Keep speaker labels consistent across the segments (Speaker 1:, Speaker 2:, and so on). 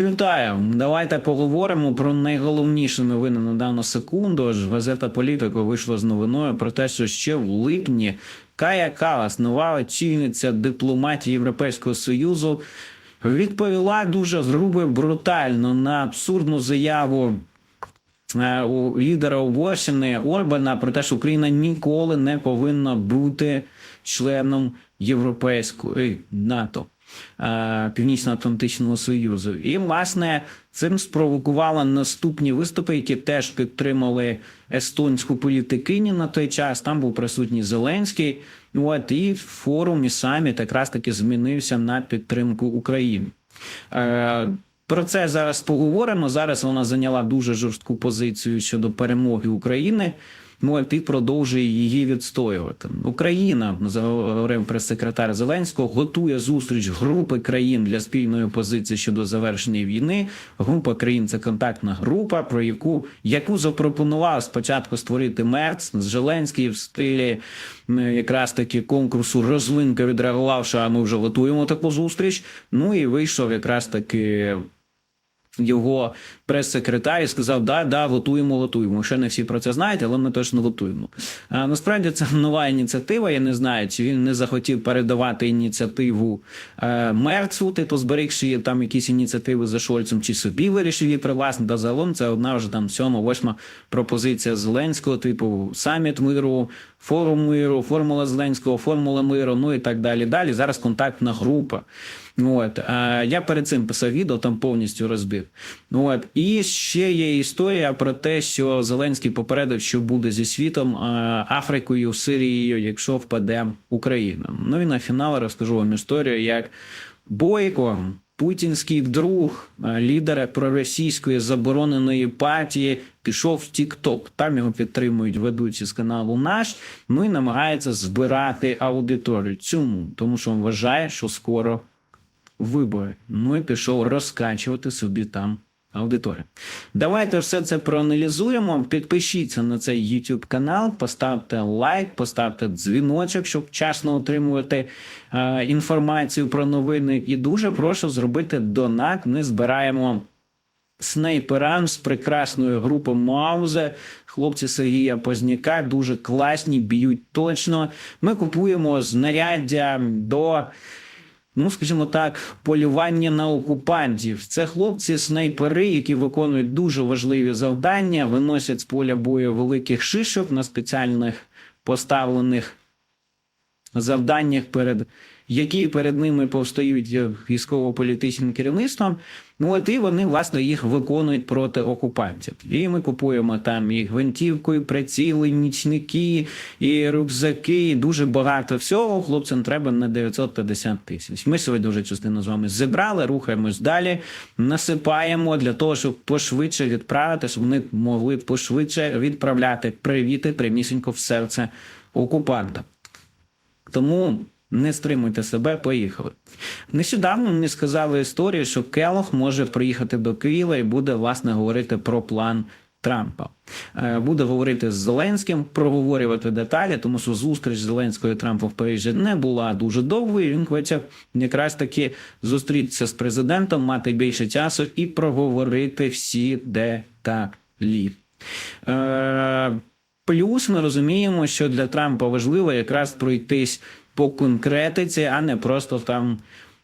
Speaker 1: Вітаю, давайте поговоримо про найголовніші новини на дану секунду. Ж газета Політико вийшла з новиною про те, що ще в липні Кая Калас, нова очільниця дипломатії Європейського союзу, відповіла дуже грубо і брутально на абсурдну заяву е, у лідера Угорщини Орбана про те, що Україна ніколи не повинна бути членом Європейської НАТО. Е, Північно-Атлантичного Союзу. І, власне, цим спровокувало наступні виступи, які теж підтримали естонську політикині на той час. Там був присутній Зеленський. От, і форум і саміт якраз таки змінився на підтримку України. Е, про це зараз поговоримо. Зараз вона зайняла дуже жорстку позицію щодо перемоги України. Ну, а ти продовжує її відстоювати. Україна, заговорив прес-секретар Зеленського, готує зустріч групи країн для спільної позиції щодо завершення війни. Група країн це контактна група, про яку яку запропонував спочатку створити Мерц Зеленський в стилі якраз таки конкурсу розвинка відреагував, що а ми вже готуємо таку зустріч. Ну і вийшов якраз таки його прес-секретар і сказав: да, да, готуємо, готуємо. Ще не всі про це знають, але ми точно готуємо. А насправді це нова ініціатива. Я не знаю, чи він не захотів передавати ініціативу е, Мерцу, типу зберігши там якісь ініціативи за Шольцем, чи собі вирішив її привласнити. Та загалом це одна вже там сьома, восьма пропозиція Зеленського, типу саміт миру, форум миру, формула Зеленського, формула миру, ну і так далі. Далі зараз контактна група. От а я перед цим писав відео, там повністю розбив. От і ще є історія про те, що Зеленський попередив, що буде зі світом Африкою, Сирією, якщо впаде Україна. Ну і на фінал розкажу вам історію, як Бойко. Путінський друг, лідера проросійської забороненої партії, пішов в Тік-Ток. Там його підтримують ведучі з каналу наш. Ну і намагається збирати аудиторію. Чому? Тому що він вважає, що скоро вибори. Ну і пішов розкачувати собі там аудиторію. Давайте все це проаналізуємо. Підпишіться на цей YouTube канал, поставте лайк, поставте дзвіночок, щоб вчасно отримувати е, інформацію про новини. І дуже прошу зробити донат. Ми збираємо. Снайперам з прекрасною групою Маузе, хлопці Сергія Позняка, дуже класні, б'ють точно. Ми купуємо знаряддя до ну скажімо так, полювання на окупантів. Це хлопці снайпери, які виконують дуже важливі завдання, виносять з поля бою великих шишок на спеціальних поставлених завданнях, перед які перед ними повстають військово-політичним керівництвом. Ну от і вони власне їх виконують проти окупантів. І ми купуємо там і гвинтівку, і приціли, і нічники, і рюкзаки, і дуже багато всього. Хлопцям треба на 950 тисяч. Ми сьогодні вже частину з вами зібрали, рухаємось далі, насипаємо для того, щоб пошвидше відправити, щоб вони могли пошвидше відправляти привіти прямісінько в серце окупанта. Тому не стримуйте себе, поїхали. Нещодавно мені сказали історію, що Келох може приїхати до Києва і буде власне говорити про план Трампа. Е, Буде говорити з Зеленським, проговорювати деталі, тому що зустріч Зеленського і Трампа в Парижі не була дуже довгою. Він хоче якраз таки зустрітися з президентом, мати більше часу і проговорити всі деталі. Е, Плюс ми розуміємо, що для Трампа важливо якраз пройтись по конкретиці, а не просто там,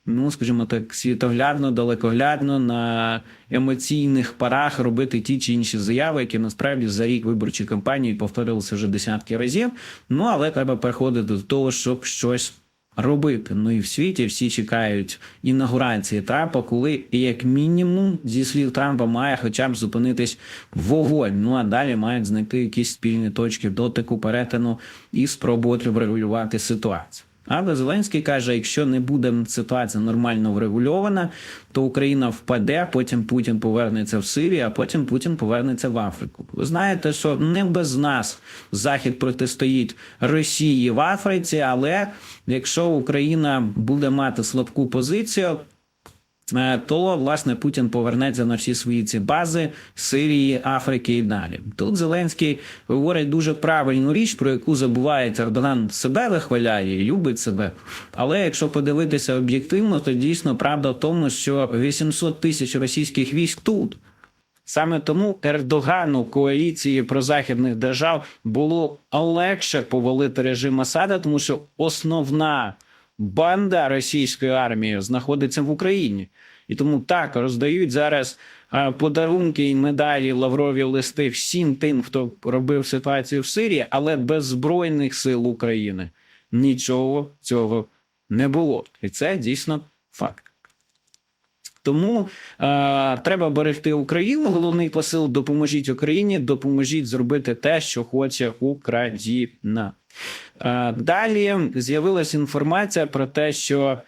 Speaker 1: ну скажімо так, світоглядно, далекоглядно на емоційних парах робити ті чи інші заяви, які насправді за рік виборчої кампанії повторилися вже десятки разів. Ну але треба переходити до того, щоб щось. Робити. Ну і в світі всі чекають інаугурації Трампа, коли як мінімум зі слів Трампа має хоча б зупинитись вогонь. Ну а далі мають знайти якісь спільні точки дотику, перетину і спробувати врегулювати ситуацію. Але Зеленський каже: якщо не буде ситуація нормально врегульована, то Україна впаде, потім Путін повернеться в Сирію, а потім Путін повернеться в Африку. Ви знаєте, що не без нас Захід протистоїть Росії в Африці, але якщо Україна буде мати слабку позицію, то власне Путін повернеться на всі свої ці бази Сирії, Африки і далі. Тут Зеленський говорить дуже правильну річ, про яку забуває Ердоган себе вихваляє, любить себе. Але якщо подивитися об'єктивно, то дійсно правда в тому, що 800 тисяч російських військ тут. Саме тому Ердогану коаліції прозахідних держав було легше повалити режим Асада, тому що основна банда російської армії знаходиться в Україні. І тому так роздають зараз е, подарунки і медалі, лаврові листи всім тим, хто робив ситуацію в Сирії, але без збройних сил України нічого цього не було. І це дійсно факт. Тому е, треба берегти Україну. Головний посил допоможіть Україні, допоможіть зробити те, що хоче Україна. Е, далі з'явилася інформація про те, що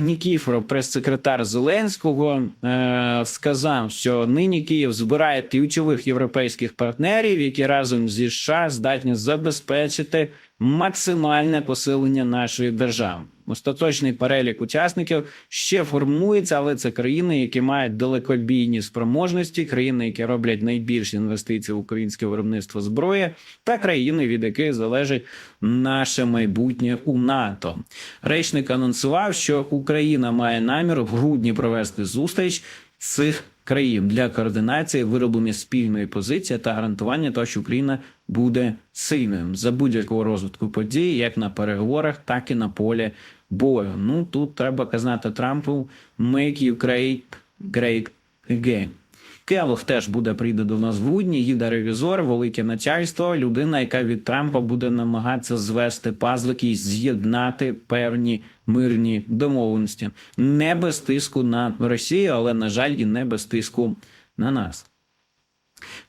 Speaker 1: Нікіфоров, прес-секретар Зеленського, е, сказав, що нині Київ збирає ключових європейських партнерів, які разом зі США здатні забезпечити максимальне посилення нашої держави. Остаточний перелік учасників ще формується, але це країни, які мають далекобійні спроможності, країни, які роблять найбільші інвестиції в українське виробництво зброї, та країни, від яких залежить наше майбутнє у НАТО. Речник анонсував, що Україна має намір в грудні провести зустріч цих країн для координації вироблення спільної позиції та гарантування того, що Україна буде сильною за будь-якого розвитку подій, як на переговорах, так і на полі бою. Ну тут треба казати Трампу «Make Ukraine great again». Келох теж буде прийде до нас в грудні, їде ревізор, велике начальство, людина, яка від Трампа буде намагатися звести пазлики і з'єднати певні мирні домовленості. Не без тиску на Росію, але, на жаль, і не без тиску на нас.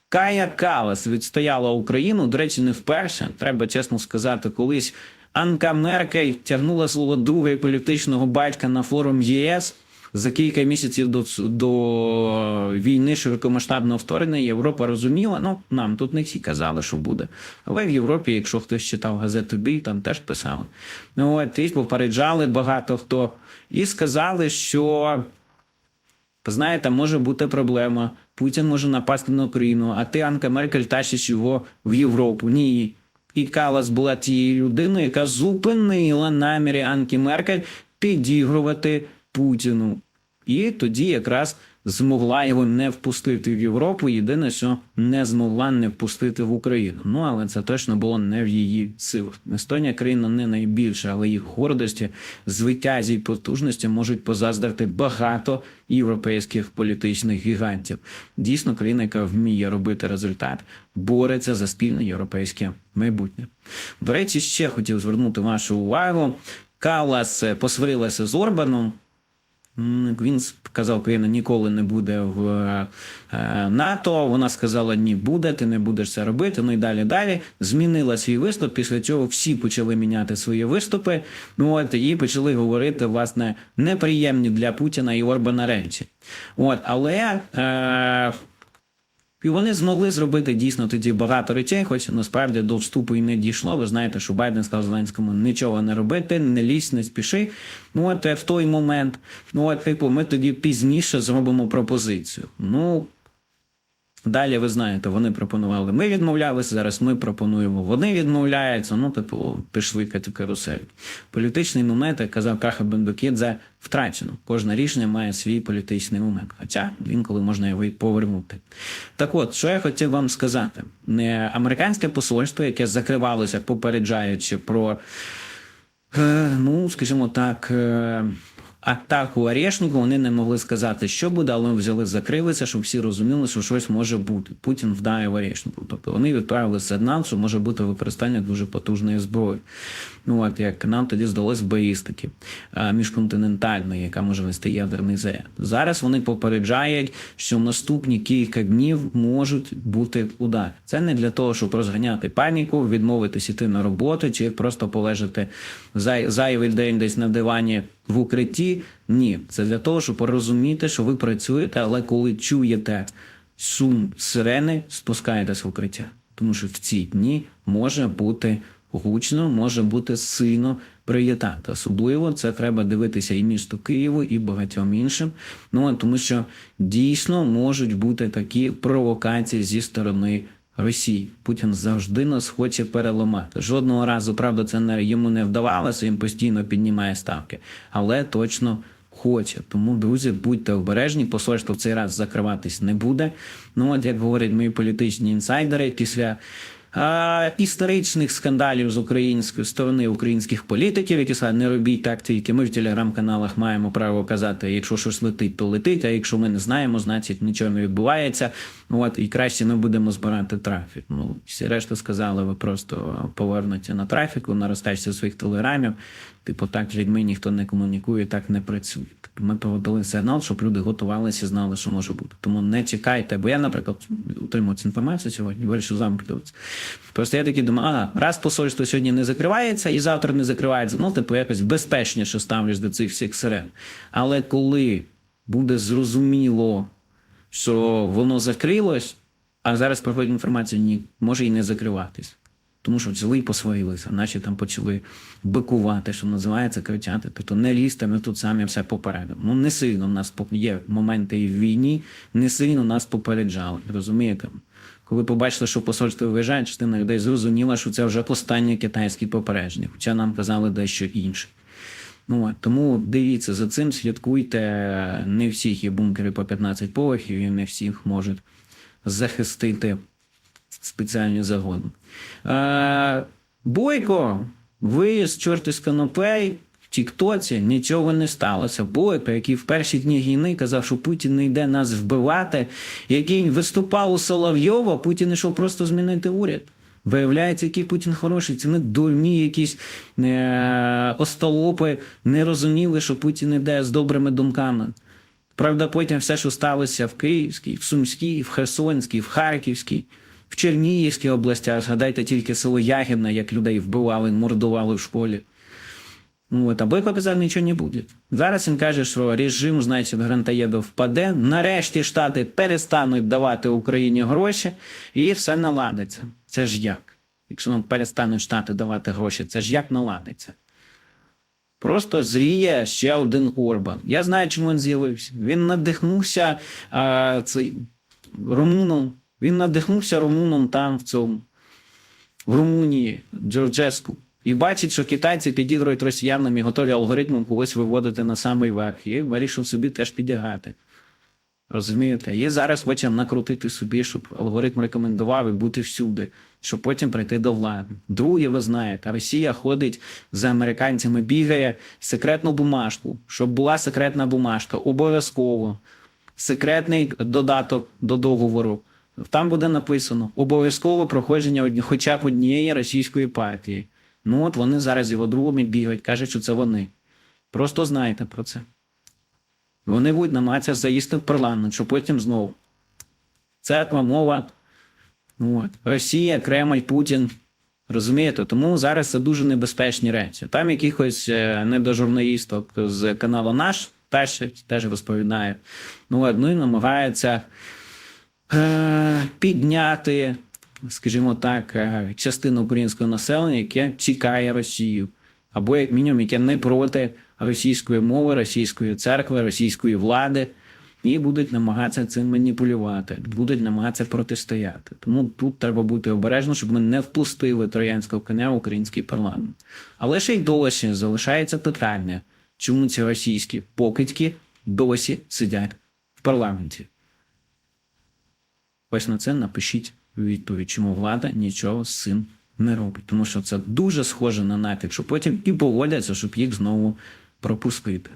Speaker 1: Кая Калас відстояла Україну. До речі, не вперше. Треба чесно сказати, колись Анка Меркель тягнула свого друга і політичного батька на форум ЄС. За кілька місяців до, до війни широкомасштабного вторгнення Європа розуміла, ну нам тут не всі казали, що буде. Але в Європі, якщо хтось читав газету Бій, там теж писали. Ну от і попереджали багато хто і сказали, що знаєте, може бути проблема. Путін може напасти на Україну, а ти, Анка Меркель, тащиш його в Європу. Ні. І Калас була тією людиною, яка зупинила наміри Анкі Меркель підігрувати Путіну. І тоді якраз змогла його не впустити в Європу. Єдине, що не змогла не впустити в Україну. Ну але це точно було не в її силах. Естонія країна не найбільша, але їх гордості, звитязі й потужності можуть позаздрити багато європейських політичних гігантів. Дійсно, країна, яка вміє робити результат, бореться за спільне європейське майбутнє. До речі, ще хотів звернути вашу увагу. Калас е, посварилася з Орбаном. Він сказав, Україна ніколи не буде в е, НАТО. Вона сказала, ні, буде, ти не будеш це робити. Ну і далі далі. Змінила свій виступ. Після цього всі почали міняти свої виступи. Ну от і почали говорити власне неприємні для Путіна і Орбана речі. От, але е, і вони змогли зробити дійсно тоді багато речей, хоч насправді до вступу і не дійшло. Ви знаєте, що Байден сказав Зеленському нічого не робити, не лізь, не спіши. Ну от е, в той момент, ну от типу, ми тоді пізніше зробимо пропозицію. Ну далі ви знаєте, вони пропонували. Ми відмовлялися. Зараз ми пропонуємо. Вони відмовляються. Ну, типу, пішли катю карусель. Політичний момент, як казав Каха Бендукідзе, втрачено. Кожне рішення має свій політичний момент. Хоча інколи можна його і повернути. Так от, що я хотів вам сказати, не американське посольство, яке закривалося, попереджаючи про, е, ну, скажімо так. Атаку Орешнику вони не могли сказати, що буде, але взяли, закрилися, щоб всі розуміли, що щось може бути. Путін вдає в Орешнику. Тобто вони відправили сигнал, що може бути використання дуже потужної зброї. Ну от як нам тоді здалось балістики а, міжконтинентальної, яка може вести ядерний заряд. Зараз вони попереджають, що в наступні кілька днів можуть бути удари. Це не для того, щоб розганяти паніку, відмовитись іти на роботу чи просто полежати зай, зайвий день десь на дивані в укритті. Ні, це для того, щоб розуміти, що ви працюєте, але коли чуєте шум сирени, спускаєтесь в укриття. Тому що в ці дні може бути гучно, може бути сильно привітати. Особливо це треба дивитися і місту Києву, і багатьом іншим. Ну тому, що дійсно можуть бути такі провокації зі сторони. Росії Путін завжди нас хоче переламати. Жодного разу, правда, це не йому не вдавалося, він постійно піднімає ставки, але точно хоче. Тому, друзі, будьте обережні, посольство в цей раз закриватись не буде. Ну, от як говорять мої політичні інсайдери, після історичних скандалів з української сторони українських політиків, які сказали, не робіть так тільки. Ми в телеграм-каналах маємо право казати, якщо щось летить, то летить. А якщо ми не знаємо, значить нічого не відбувається. От і краще не будемо збирати трафік. Ну всі решта сказали, ви просто повернуться на трафіку, наростаєте своїх телеграмів. Типу, так з людьми ніхто не комунікує, так не працює. Ми проводили сигнал, щоб люди готувалися, знали, що може бути. Тому не чекайте. Бо я, наприклад, отримав цю інформацію сьогодні, вирішив з вами. Просто я такий думаю, а раз посольство сьогодні не закривається і завтра не закривається, ну типу якось безпечніше ставлюсь до цих всіх сирен. Але коли буде зрозуміло, що воно закрилось, а зараз проходить інформація, ні, може і не закриватись. Тому що взяли і посвоїлися, наче там почали бикувати, що називається, кричати. Тобто не лізьте, ми тут самі все попередимо. Ну не сильно в нас є моменти і в війні, не сильно нас попереджали. Розумієте? Коли побачили, що посольство виїжджає, частина людей зрозуміла, що це вже останнє китайське попередження, хоча нам казали дещо інше. Ну, тому дивіться за цим, слідкуйте. Не всіх є бункери по 15 поверхів, і не всіх можуть захистити спеціальні загони. Е, Бойко, виїзд чорти з канопей в Тіктоці нічого не сталося. Бойко, який в перші дні війни казав, що Путін не йде нас вбивати, який виступав у Соловйова, Путін йшов просто змінити уряд. Виявляється, який Путін хороший. Це не дурні якісь е, остолопи не розуміли, що Путін іде з добрими думками. Правда, потім все, що сталося в Київській, в Сумській, в Херсонській, в Харківській, в Чернігівській областях, згадайте тільки село Ягідне, як людей вбивали, мордували в школі. Ну, от, а Бойко казав, нічого не буде. Зараз він каже, що режим, значить, Грантаєдов впаде. Нарешті Штати перестануть давати Україні гроші, і все наладиться. Це ж як? Якщо нам перестануть Штати давати гроші, це ж як наладиться? Просто зріє ще один Орбан. Я знаю, чому він з'явився. Він надихнувся а, цей, румуном. Він надихнувся румуном там, в цьому, в Румунії, Джорджеску. І бачить, що китайці підігрують росіянам і готові алгоритмом когось виводити на самий верх. І вирішив собі теж підігати. Розумієте? І зараз хоче накрутити собі, щоб алгоритм рекомендував і бути всюди, щоб потім прийти до влади. Друге, ви знаєте, Росія ходить за американцями, бігає секретну бумажку, щоб була секретна бумажка, обов'язково. Секретний додаток до договору. Там буде написано обов'язково проходження хоча б однієї російської партії. Ну от вони зараз його другими бігають, кажуть, що це вони. Просто знайте про це. Вони будуть намагатися заїсти в парламент, що потім знову. Церква, мова. От. Росія, Кремль, Путін. Розумієте? Тому зараз це дуже небезпечні речі. Там якихось е, недожурналісток з каналу наш теж, теж розповідає. Ну, одні намагаються е, підняти, скажімо так, е, частину українського населення, яке чекає Росію, або як мінімум, яке не проти російської мови, російської церкви, російської влади, і будуть намагатися цим маніпулювати, будуть намагатися протистояти. Тому тут треба бути обережно, щоб ми не впустили троянського коня в український парламент. Але ще й досі залишається питання, чому ці російські покидьки досі сидять в парламенті. Ось на це напишіть відповідь, чому влада нічого з цим не робить. Тому що це дуже схоже на натяк, що потім і погодяться, щоб їх знову пропустити.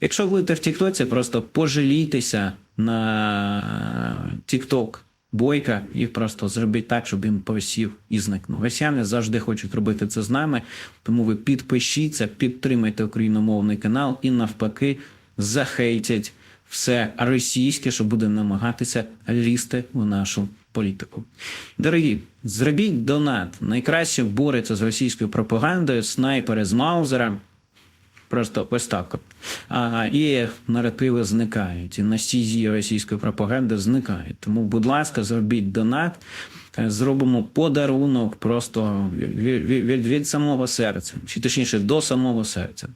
Speaker 1: Якщо будете в Тіктоці, просто пожалійтеся на Тікток Бойка і просто зробіть так, щоб він посів і зникнув. Росіяни завжди хочуть робити це з нами, тому ви підпишіться, підтримайте україномовний канал і навпаки захейтять все російське, що буде намагатися лізти в нашу політику. Дорогі, зробіть донат. Найкраще бореться з російською пропагандою, снайпери з Маузера. Просто ось так. А, і наративи зникають, і носії російської пропаганди зникають. Тому, будь ласка, зробіть донат, е, зробимо подарунок просто від, від, від самого серця, чи точніше до самого серця.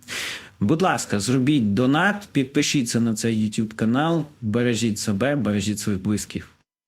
Speaker 1: Будь ласка, зробіть донат, підпишіться на цей YouTube канал, бережіть себе, бережіть своїх близьких.